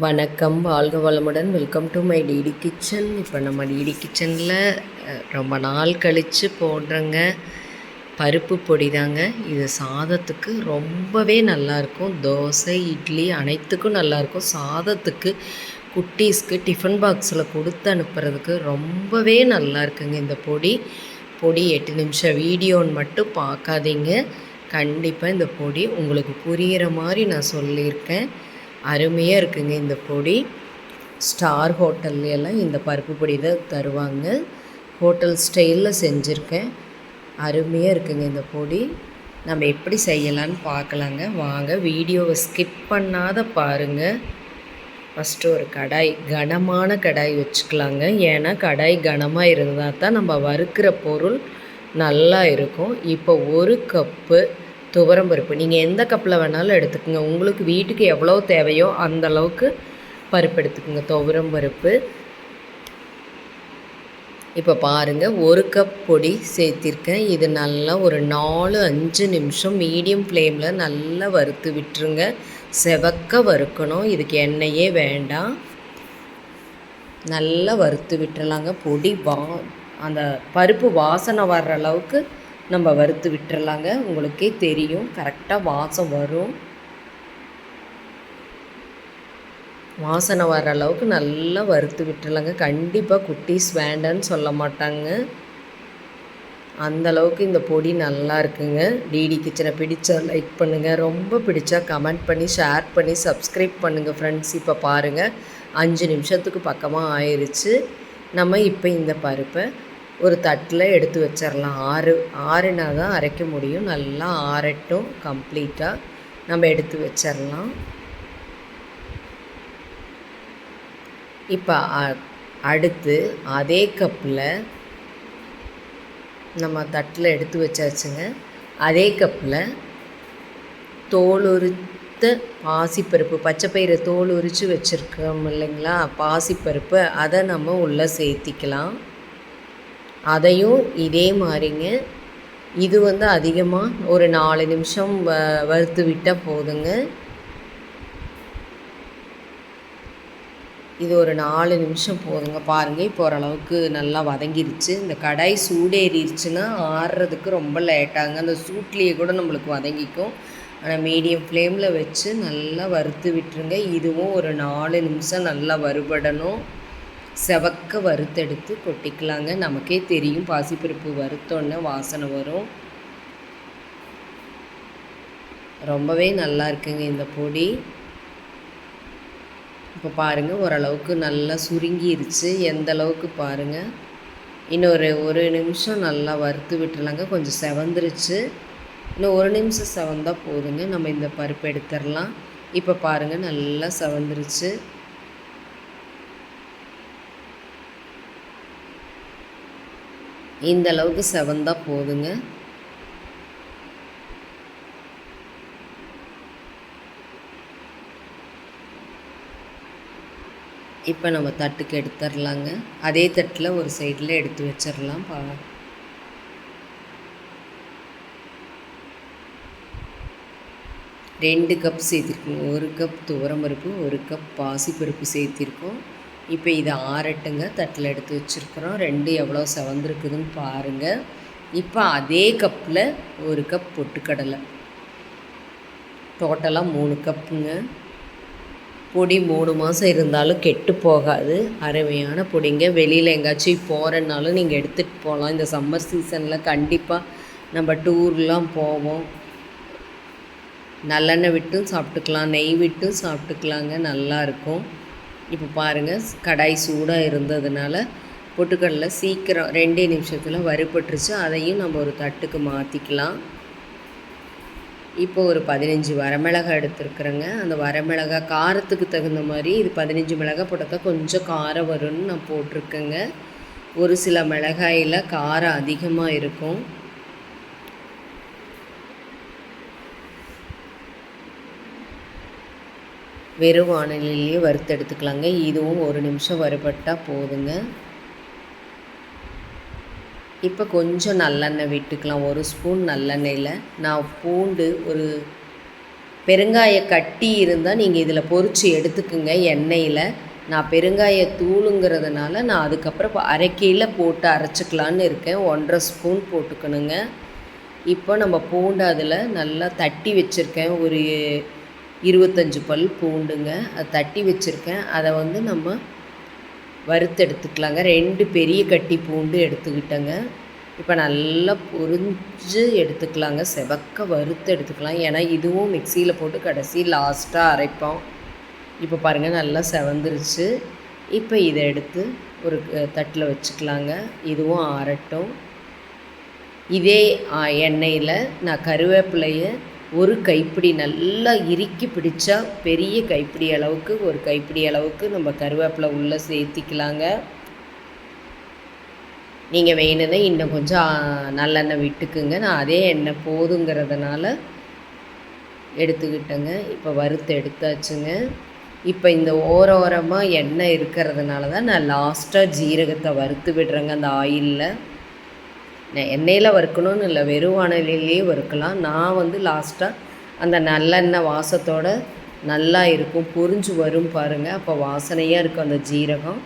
வணக்கம் வாழ்க வளமுடன். Welcome to my DD kitchen இப்போ நம்ம டிடி கிச்சனில் ரொம்ப நாள் கழித்து போடுறங்க. பருப்பு பொடி தாங்க. இது சாதத்துக்கு ரொம்பவே நல்லாயிருக்கும். தோசை இட்லி அனைத்துக்கும் நல்லாயிருக்கும். சாதத்துக்கு குட்டீஸ்க்கு டிஃபன் பாக்ஸில் கொடுத்து அனுப்புறதுக்கு ரொம்பவே நல்லா இருக்குங்க இந்த பொடி. பொடி எட்டு நிமிஷம் வீடியோன்னு மட்டும் பார்க்காதீங்க. கண்டிப்பாக இந்த பொடி உங்களுக்கு புரிகிற மாதிரி நான் சொல்லியிருக்கேன். அருமையாக இருக்குங்க இந்த பொடி. ஸ்டார் ஹோட்டல்லையெல்லாம் இந்த பருப்பு பொடி தான் தருவாங்க. ஹோட்டல் ஸ்டைலில் செஞ்சுருக்கேன். அருமையாக இருக்குங்க இந்த பொடி. நம்ம எப்படி செய்யலான்னு பார்க்கலாங்க. வாங்க வீடியோவை ஸ்கிப் பண்ணாத பாருங்கள் ஃபஸ்ட்டு ஒரு கடாய் கனமான கடாய் வச்சுக்கலாங்க. ஏன்னா கடாய் கனமாக இருந்தால் தான் நம்ம வறுக்கிற பொருள் நல்லா இருக்கும். இப்போ ஒரு கப்பு துவரம் பருப்பு. நீங்கள் எந்த கப்பில் வேணாலும் எடுத்துக்கோங்க. உங்களுக்கு வீட்டுக்கு எவ்வளோ தேவையோ அந்த அளவுக்கு பருப்பு எடுத்துக்கோங்க. துவரம் பருப்பு. இப்போ பாருங்கள் ஒரு கப் பொடி சேர்த்திருக்கேன். இது நல்லா ஒரு நாலு அஞ்சு நிமிஷம் மீடியம் ஃப்ளேமில் நல்லா வறுத்து விட்டுருங்க. செவக்க வறுக்கணும். இதுக்கு எண்ணெயே வேண்டாம். நல்லா வறுத்து விட்டுறலாங்க. பொடி வா அந்த பருப்பு வாசனை வர்ற அளவுக்கு நம்ம வறுத்து விட்டுறலாங்க. உங்களுக்கே தெரியும். கரெக்டாக வாசம் வரும். வாசனை வர அளவுக்கு நல்லா வறுத்து விட்டுறலாங்க. கண்டிப்பாக குட்டீஸ் வேண்டான்னு சொல்ல மாட்டாங்க. அந்த அளவுக்கு இந்த பொடி நல்லா இருக்குங்க. டிடி கிச்சனை பிடிச்சா லைக் பண்ணுங்கள் ரொம்ப பிடிச்சா கமெண்ட் பண்ணி ஷேர் பண்ணி சப்ஸ்கிரைப் பண்ணுங்கள் ஃப்ரெண்ட்ஸ் இப்போ பாருங்கள் அஞ்சு நிமிஷத்துக்கு பக்கமாக ஆயிடுச்சு நம்ம இப்போ இந்த பருப்பை ஒரு தட்டில் எடுத்து வச்சிடலாம் ஆறு ஆறுனா தான் அரைக்க முடியும். நல்லா ஆறட்டும் கம்ப்ளீட்டாக நம்ம எடுத்து வச்சிடலாம் இப்போ அடுத்து அதே கப்பில் நம்ம தட்டில் எடுத்து வச்சாச்சுங்க. அதே கப்பில் தோல் உரித்த பாசிப்பருப்பு பச்சைப்பயிறு தோல் உரித்து வச்சுருக்கோம் இல்லைங்களா? பாசிப்பருப்பு அதை நம்ம உள்ளே சேர்த்திக்கலாம். அதையும் இதே மாதிரிங்க. இது வந்து அதிகமாக ஒரு நாலு நிமிஷம் வ வறுத்து விட்டால் போதுங்க. இது ஒரு நாலு நிமிஷம் போதுங்க. பாருங்கள் இப்போ ஓரளவுக்கு நல்லா வதங்கிருச்சு. இந்த கடாய் சூடேறிடுச்சுன்னா ஆறுறதுக்கு ரொம்ப லேட்டாங்க. அந்த சூட்லேயே கூட நம்மளுக்கு வதங்கிக்கும். ஆனால் மீடியம் ஃப்ளேமில் வச்சு நல்லா வறுத்து விட்டுருங்க. இதுவும் ஒரு நாலு நிமிஷம் நல்லா வறுபடணும். செவக்க வறுத்தெடுத்து கொட்டிக்கலாங்க. நமக்கே தெரியும். பாசிப்பருப்பு வறுத்தோன்னே வாசனை வரும். ரொம்பவே நல்லா இருக்குங்க இந்த பொடி. இப்போ பாருங்கள் ஓரளவுக்கு நல்லா சுருங்கிருச்சு. எந்த அளவுக்கு பாருங்கள் இன்னொரு ஒரு நிமிஷம் நல்லா வறுத்து விட்டுலாங்க கொஞ்சம் செவந்துருச்சு. இன்னும் ஒரு நிமிஷம் செவந்தால் போதுங்க. நம்ம இந்த பருப்பு எடுத்துடலாம். இப்போ பாருங்கள் நல்லா செவந்துருச்சு. இந்த அளவுக்கு செவந்தால் போதுங்க. இப்போ நம்ம தட்டுக்கு எடுத்துடலாங்க அதே தட்டில் ஒரு சைடில் எடுத்து வச்சிடலாம் பா. ரெண்டு கப் சேர்த்திருக்கோம். ஒரு கப் துவரம் பருப்பு ஒரு கப் பாசிப்பருப்பு சேர்த்திருக்கோம். இப்போ இதை ஆறட்டுங்க. தட்டில் எடுத்து வச்சுருக்குறோம். ரெண்டு எவ்வளோ செவந்திருக்குதுன்னு பாருங்கள் இப்போ அதே கப்பில் ஒரு கப் பொட்டுக்கடலை. டோட்டலாக மூணு கப்புங்க. பொடி மூணு மாதம் இருந்தாலும் கெட்டு போகாது. அருமையான பொடிங்க. வெளியில் எங்கேயாச்சும் போகிறனாலும் நீங்கள் எடுத்துகிட்டு போகலாம். இந்த சம்மர் சீசனில் கண்டிப்பாக நம்ம டூர்லாம் போவோம். நல்லெண்ணெய் விட்டும் சாப்பிட்டுக்கலாம். நெய் விட்டும் சாப்பிட்டுக்கலாங்க. நல்லாயிருக்கும் இப்போ பாருங்கள் கடாய் சூடாக இருந்ததுனால பொட்டுக்கடலை சீக்கிரம் ரெண்டே நிமிஷத்தில் வறுபட்டுருச்சு. அதையும் நம்ம ஒரு தட்டுக்கு மாற்றிக்கலாம் இப்போ ஒரு பதினஞ்சு வரமிளகாய் எடுத்துருக்குறேங்க. அந்த வரமிளகாய் காரத்துக்கு தகுந்த மாதிரி இது பதினஞ்சு மிளகாய் போட்டால் கொஞ்சம் காரம் வரும்னு நான் போட்டிருக்கேங்க. ஒரு சில மிளகாயில் காரம் அதிகமாக இருக்கும். வெறும் வானிலையிலேயே வறுத்து எடுத்துக்கலாங்க இதுவும் ஒரு நிமிஷம் வறுபட்டால் போதுங்க. இப்போ கொஞ்சம் நல்லெண்ணெய் விட்டுக்கலாம். ஒரு ஸ்பூன் நல்லெண்ணெயில். நான் பூண்டு ஒரு பெருங்காய கட்டி இருந்தால் நீங்கள் இதில் பொறிச்சு எடுத்துக்குங்க எண்ணெயில். நான் பெருங்காய தூளுங்கிறதுனால நான் அதுக்கப்புறம் இப்போ அரைக்கையில் போட்டு அரைச்சிக்கலான்னு இருக்கேன். ஒன்றரை ஸ்பூன் போட்டுக்கணுங்க. இப்போ நம்ம பூண்டு அதில் நல்லா தட்டி வச்சுருக்கேன். ஒரு இருபத்தஞ்சி பல் பூண்டுங்க. அதை தட்டி வச்சுருக்கேன். அதை வந்து நம்ம வறுத்து எடுத்துக்கலாங்க ரெண்டு பெரிய கட்டி பூண்டு எடுத்துக்கிட்டேங்க. இப்போ நல்லா பொரிஞ்சு எடுத்துக்கலாங்க. செவக்க வறுத்து எடுத்துக்கலாம். ஏன்னா இதுவும் மிக்சியில் போட்டு கடைசி லாஸ்ட்டாக அரைப்போம். இப்போ பாருங்கள் நல்லா செவந்துருச்சு. இப்போ இதை எடுத்து ஒரு தட்டில் வச்சுக்கலாங்க. இதுவும் ஆறட்டும். இதே எண்ணெயில் நான் கருவேப்பிலையை ஒரு கைப்பிடி நல்லா இறுக்கி பிடிச்சா பெரிய கைப்பிடி அளவுக்கு ஒரு கைப்பிடி அளவுக்கு நம்ம கருவேப்பிலை உள்ளே சேர்த்திக்கலாங்க. நீங்கள் வேணும்னா இன்னும் கொஞ்சம் நல்லெண்ணெய் விட்டுக்குங்க. நான் அதே எண்ணெய் போதுங்கிறதுனால எடுத்துக்கிட்டேங்க. இப்போ வறுத்து எடுத்தாச்சுங்க. இப்போ இந்த ஓர ஓரமாக எண்ணெய் இருக்கிறதுனால தான் நான் லாஸ்ட்டாக ஜீரகத்தை வறுத்து விடுறேங்க அந்த ஆயிலில் எண்ணெயில் வறுக்கணும்னு இல்லை வெறும் வானலிலேயே வறுக்கலாம். நான் வந்து லாஸ்ட்டாக அந்த நல்லெண்ணெய் வாசத்தோட நல்லா இருக்கும் பொறிஞ்சு வரும் பாருங்கள் அப்போ வாசனையாக இருக்கும் அந்த ஜீரகம்.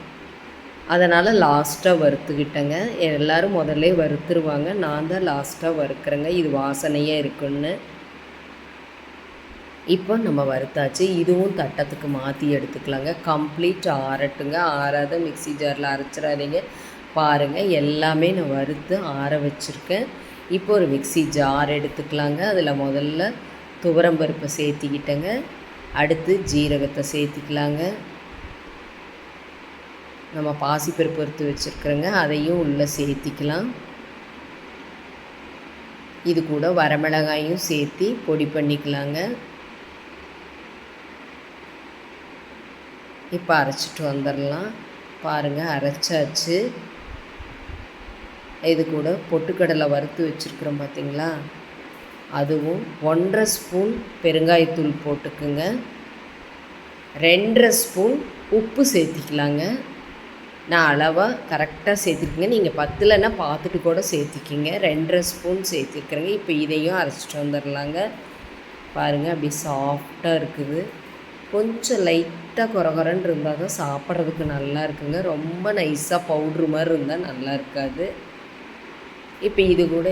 அதனால் லாஸ்ட்டாக வறுத்துக்கிட்டேங்க. எல்லோரும் முதல்ல வறுத்துருவாங்க. நான் தான் லாஸ்ட்டாக வறுக்கிறேங்க. இது வாசனையாக இருக்குன்னு. இப்போ நம்ம வறுத்தாச்சு. இதுவும் தட்டத்துக்கு மாற்றி எடுத்துக்கலாங்க. கம்ப்ளீட் ஆறட்டுங்க. ஆறாத மிக்சி ஜாரில் அரைச்சிடாதீங்க. பாருங்கள் எல்லாமே நான் வறுத்து ஆற வச்சுருக்கேன். இப்போ ஒரு மிக்சி ஜார் எடுத்துக்கலாங்க. அதில் முதல்ல துவரம்பருப்பை சேர்த்திக்கிட்டேங்க. அடுத்து ஜீரகத்தை சேர்த்திக்கலாங்க. நம்ம பாசிப்பருப்பு பொறுத்து வச்சுருக்குறோங்க. அதையும் உள்ளே சேர்த்திக்கலாம். இது கூட வரமிளகாயும் சேர்த்தி பொடி பண்ணிக்கலாங்க. இப்போ அரைச்சிட்டு வந்துடலாம். பாருங்கள் அரைச்சாச்சு. இது கூட பொட்டுக்கடலை வறுத்து வச்சுருக்குறோம் பார்த்திங்களா? அதுவும் ஒன்றரை ஸ்பூன் பெருங்காயத்தூள் போட்டுக்குங்க. ரெண்டரை ஸ்பூன் உப்பு சேர்த்திக்கலாங்க. நான் அளவாக கரெக்டாக சேர்த்துக்குங்க நீங்கள் பத்துலன்னா பார்த்துட்டு கூட சேர்த்திக்கிங்க. ரெண்டரை ஸ்பூன் சேர்த்திருக்குறேங்க. இப்போ இதையும் அரைச்சிட்டு வந்துடலாங்க பாருங்கள் அப்படி சாஃப்டாக இருக்குது. கொஞ்சம் லைட்டாக குறகுறன்னு இருந்தால் தான் சாப்பிட்றதுக்கு நல்லா இருக்குங்க. ரொம்ப நைஸாக பவுட்ரு மாதிரி இருந்தால் நல்லா இருக்காது. இப்போ இது கூட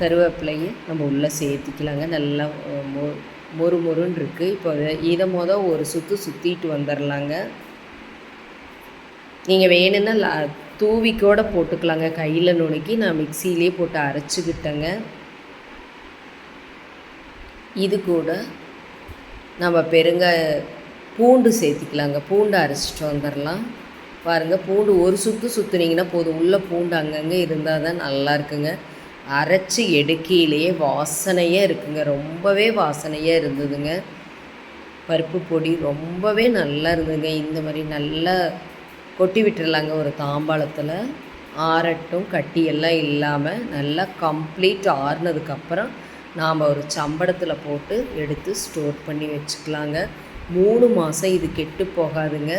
கருவேப்பிலையை நம்ம உள்ளே சேர்த்துக்கலாங்க. நல்லா மொ மொறு மொறுன்னு இருக்குது இப்போ இதை மொதல் ஒரு சுற்று சுற்றிட்டு வந்துடலாங்க நீங்கள் வேணும்னா லா தூவிக்கோட போட்டுக்கலாங்க. கையில் நுணுக்கி நான் மிக்சியிலே போட்டு அரைச்சிக்கிட்டேங்க. இது கூட நம்ம பெருங்க பூண்டு சேர்த்திக்கலாங்க. பூண்டு அரைச்சிட்டு வந்துடலாம் பாருங்கள் பூண்டு ஒரு சுற்று சுற்றுனீங்கன்னா போதும். உள்ளே பூண்டு அங்கங்கே இருந்தால் தான் நல்லா இருக்குங்க. அரைச்சி எடுக்கையிலேயே வாசனையாக இருக்குங்க. ரொம்பவே வாசனையாக இருந்ததுங்க. பருப்பு பொடி ரொம்பவே நல்லா இருந்ததுங்க. இந்த மாதிரி நல்லா கொட்டி விட்டுடலாங்க ஒரு தாம்பாளத்தில். ஆறட்டும் கட்டியெல்லாம் இல்லாமல் நல்லா கம்ப்ளீட் ஆறுனதுக்கப்புறம் நாம் ஒரு சம்படத்தில் போட்டு எடுத்து ஸ்டோர் பண்ணி வச்சுக்கலாங்க. மூணு மாதம் இது கெட்டு போகாதுங்க.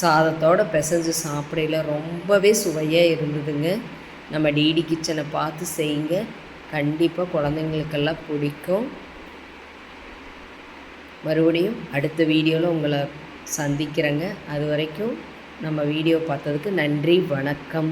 சாதத்தோடு பிசைஞ்சு சாப்பிடையில ரொம்பவே சுவையாக இருந்ததுங்க. நம்ம டிடி கிச்சனை பார்த்து செய்யுங்க. கண்டிப்பாக குழந்தைங்களுக்கெல்லாம் பிடிக்கும். மறுபடியும் அடுத்த வீடியோவில் உங்களை சந்திக்கிறேங்க. அது வரைக்கும் நம்ம வீடியோ பார்த்ததுக்கு நன்றி வணக்கம்.